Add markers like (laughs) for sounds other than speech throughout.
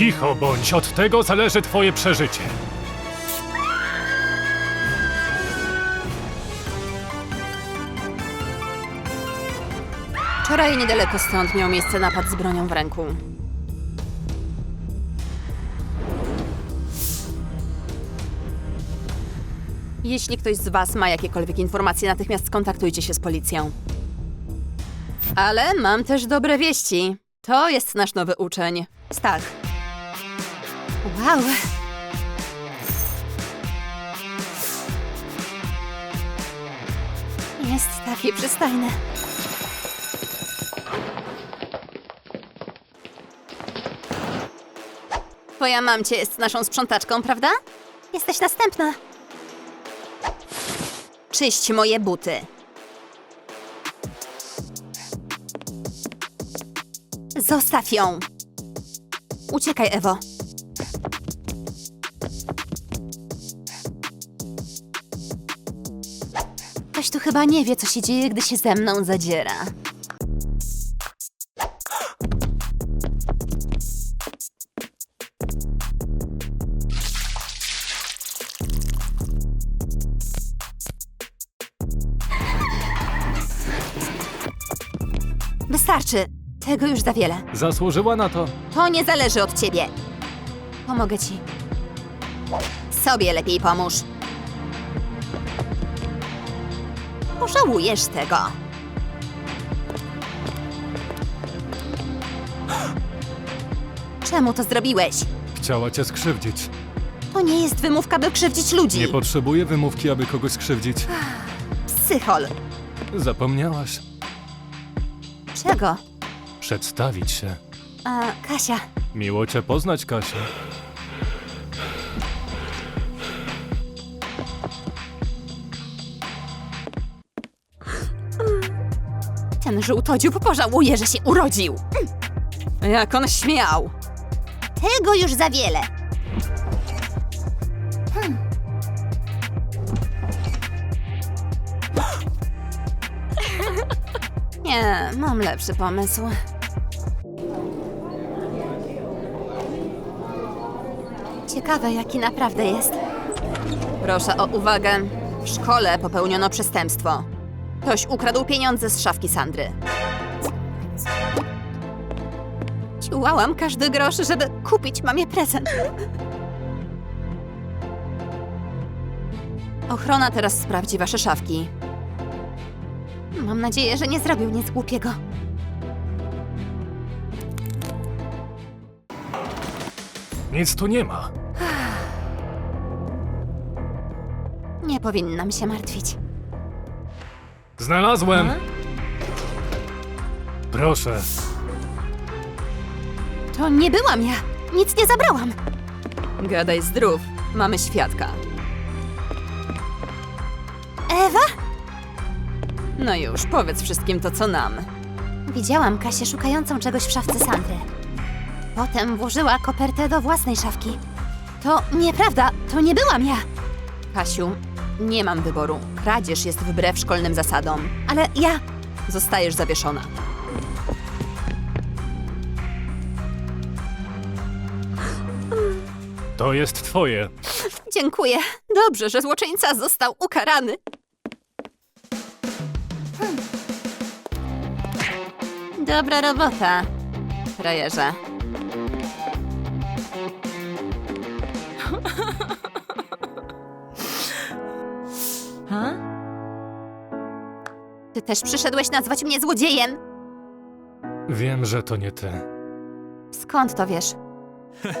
Cicho bądź, od tego zależy twoje przeżycie. Wczoraj niedaleko stąd miał miejsce napad z bronią w ręku. Jeśli ktoś z Was ma jakiekolwiek informacje, natychmiast skontaktujcie się z policją. Ale mam też dobre wieści. To jest nasz nowy uczeń. Stach. Wow. Jest taki przystajny. Twoja mamcie jest naszą sprzątaczką, prawda? Jesteś następna. Czyść moje buty. Zostaw ją. Uciekaj, Ewo. Ktoś tu chyba nie wie, co się dzieje, gdy się ze mną zadziera. Wystarczy. Tego już za wiele. Zasłużyła na to. To nie zależy od ciebie. Pomogę ci. Sobie lepiej pomóż. Pożałujesz tego. Czemu to zrobiłeś? Chciała cię skrzywdzić. To nie jest wymówka, by krzywdzić ludzi. Nie potrzebuję wymówki, aby kogoś skrzywdzić. Psychol. Zapomniałaś Czego? przedstawić się. A, Kasia. Miło cię poznać, Kasia. Ten żółtodziób pożałuje, że się urodził. Jak on śmiał. Tego już za wiele. Nie, mam lepszy pomysł. Ciekawe, jaki naprawdę jest. Proszę o uwagę. W szkole popełniono przestępstwo. Ktoś ukradł pieniądze z szafki Sandry. Ciułałam każdy grosz, żeby kupić mamie prezent. Ochrona teraz sprawdzi wasze szafki. Mam nadzieję, że nie zrobił nic głupiego. Nic tu nie ma. Nie powinnam się martwić. Znalazłem! Proszę. To nie byłam ja. Nic nie zabrałam. Gadaj zdrów. Mamy świadka. Ewa? No już, powiedz wszystkim to, co nam. Widziałam Kasię szukającą czegoś w szafce Sandry. Potem włożyła kopertę do własnej szafki. To nieprawda, to nie byłam ja. Kasiu, nie mam wyboru. Kradzież jest wbrew szkolnym zasadom. Ale ja... Zostajesz zawieszona. To jest twoje. Dziękuję. Dobrze, że złoczyńca został ukarany. Hmm. Dobra robota, frajerze. Ha? Ty też przyszedłeś nazwać mnie złodziejem? Wiem, że to nie ty. Skąd to wiesz? (laughs)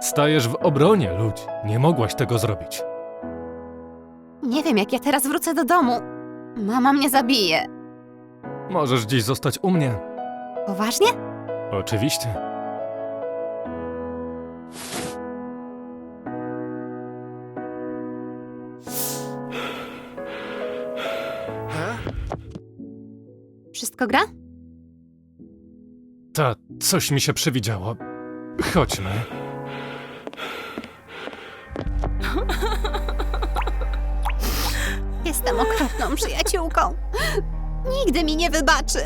Stajesz w obronie ludzi. Nie mogłaś tego zrobić. Nie wiem, jak ja teraz wrócę do domu. Mama mnie zabije. Możesz dziś zostać u mnie. Poważnie? Oczywiście. to gra? Ta, coś mi się przywidziało. Chodźmy. Jestem okropną przyjaciółką. Nigdy mi nie wybaczy.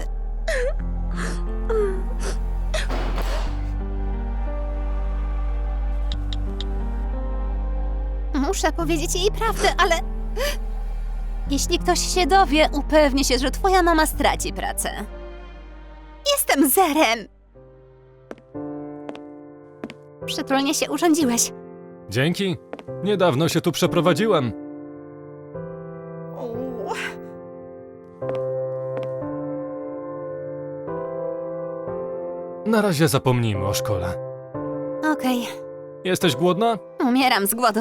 Muszę powiedzieć jej prawdę, ale jeśli ktoś się dowie, upewnię się, że twoja mama straci pracę. Jestem zerem! Przytulnie się urządziłeś. Dzięki. Niedawno się tu przeprowadziłem. Na razie zapomnijmy o szkole. Okej, Jesteś głodna? umieram z głodu.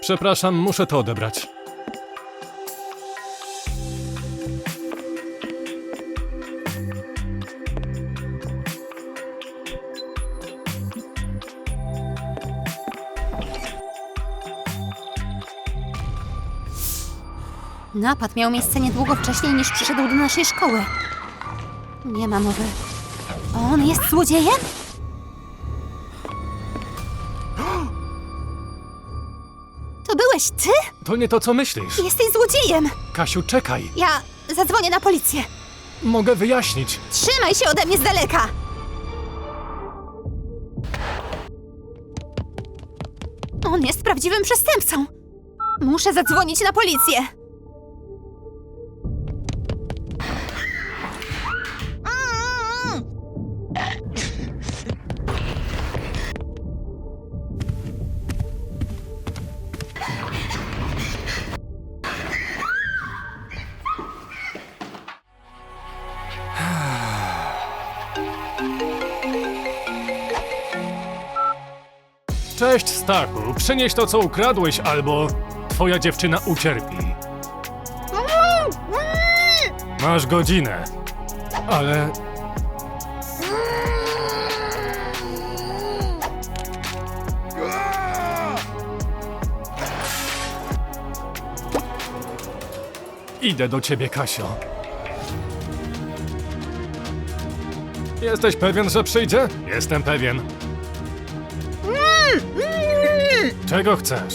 Przepraszam, muszę to odebrać. Napad miał miejsce niedługo wcześniej niż przyszedł do naszej szkoły. Nie ma mowy. On jest złodziejem? To byłeś ty? To nie to, co myślisz. Jesteś złodziejem! Kasiu, czekaj. Ja zadzwonię na policję. Mogę wyjaśnić. Trzymaj się ode mnie z daleka! On jest prawdziwym przestępcą. Muszę zadzwonić na policję. Cześć, Stachu. Przynieś to, co ukradłeś, albo twoja dziewczyna ucierpi. Masz godzinę. Ale... Idę do ciebie, Kasio. Jesteś pewien, że przyjdzie? Jestem pewien. Czego chcesz?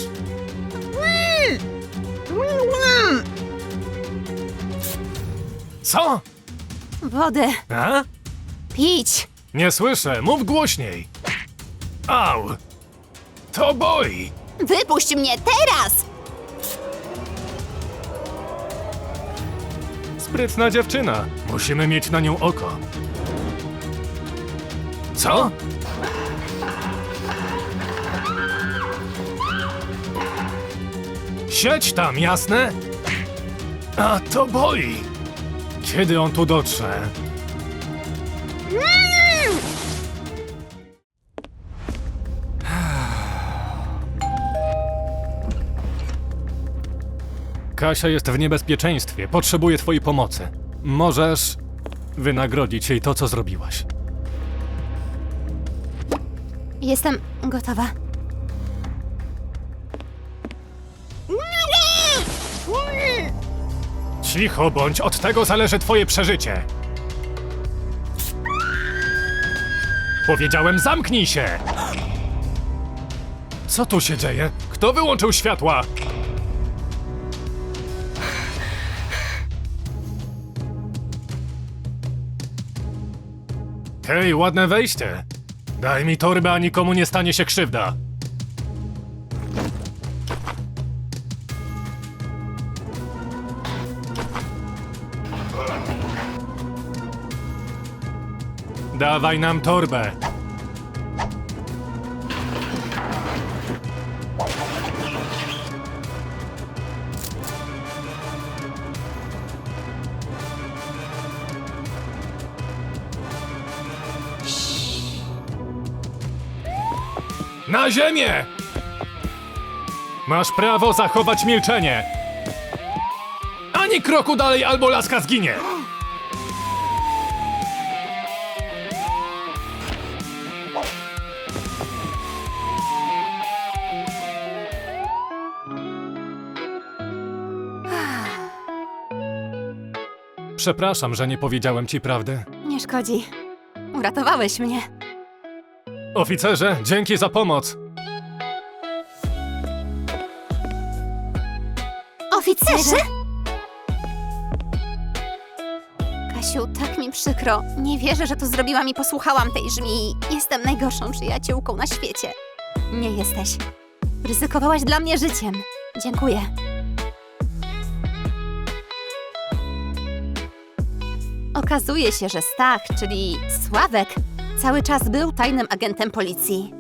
Co? Wodę. A? Pić. Nie słyszę, mów głośniej. Au! To boi! Wypuść mnie teraz! Sprytna dziewczyna. Musimy mieć na nią oko. Co? Siedź tam, jasne? A to boi! Kiedy on tu dotrze? (sighs) Kasia jest w niebezpieczeństwie, potrzebuje twojej pomocy. Możesz wynagrodzić jej to, co zrobiłaś. Jestem gotowa. Cicho bądź, od tego zależy twoje przeżycie. Powiedziałem, zamknij się! Co tu się dzieje? Kto wyłączył światła? Hej, ładne wejście. Daj mi torbę, a nikomu nie stanie się krzywda. Dawaj nam torbę. Na ziemię! Masz prawo zachować milczenie. Ani kroku dalej, albo laska zginie. Przepraszam, że nie powiedziałem ci prawdy. Nie szkodzi. Uratowałeś mnie. Oficerze, dzięki za pomoc. Oficerze! Kasiu, tak mi przykro. Nie wierzę, że to zrobiłam i posłuchałam tej żmii. Jestem najgorszą przyjaciółką na świecie. Nie jesteś. Ryzykowałaś dla mnie życiem. Dziękuję. Okazuje się, że Stach, czyli Sławek, cały czas był tajnym agentem policji.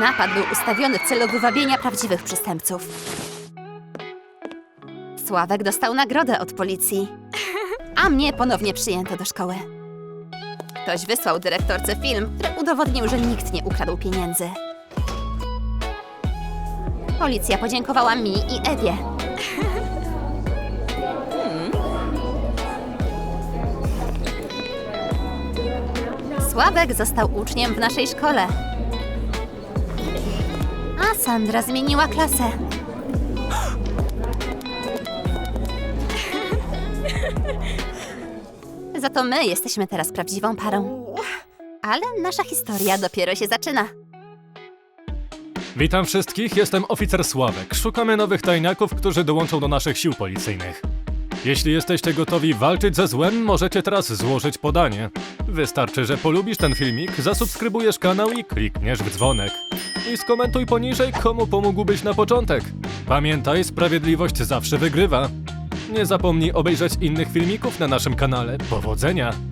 Napad był ustawiony w celu wywabienia prawdziwych przestępców. Sławek dostał nagrodę od policji, a mnie ponownie przyjęto do szkoły. Ktoś wysłał dyrektorce film, który udowodnił, że nikt nie ukradł pieniędzy. Policja podziękowała mi i Ewie. Sławek został uczniem w naszej szkole. A Sandra zmieniła klasę. (laughs) Za to my jesteśmy teraz prawdziwą parą. Ale nasza historia dopiero się zaczyna. Witam wszystkich, jestem oficer Sławek. Szukamy nowych tajniaków, którzy dołączą do naszych sił policyjnych. Jeśli jesteście gotowi walczyć ze złem, możecie teraz złożyć podanie. Wystarczy, że polubisz ten filmik, zasubskrybujesz kanał i klikniesz w dzwonek. I skomentuj poniżej, komu pomógłbyś na początek. Pamiętaj, sprawiedliwość zawsze wygrywa. Nie zapomnij obejrzeć innych filmików na naszym kanale. Powodzenia!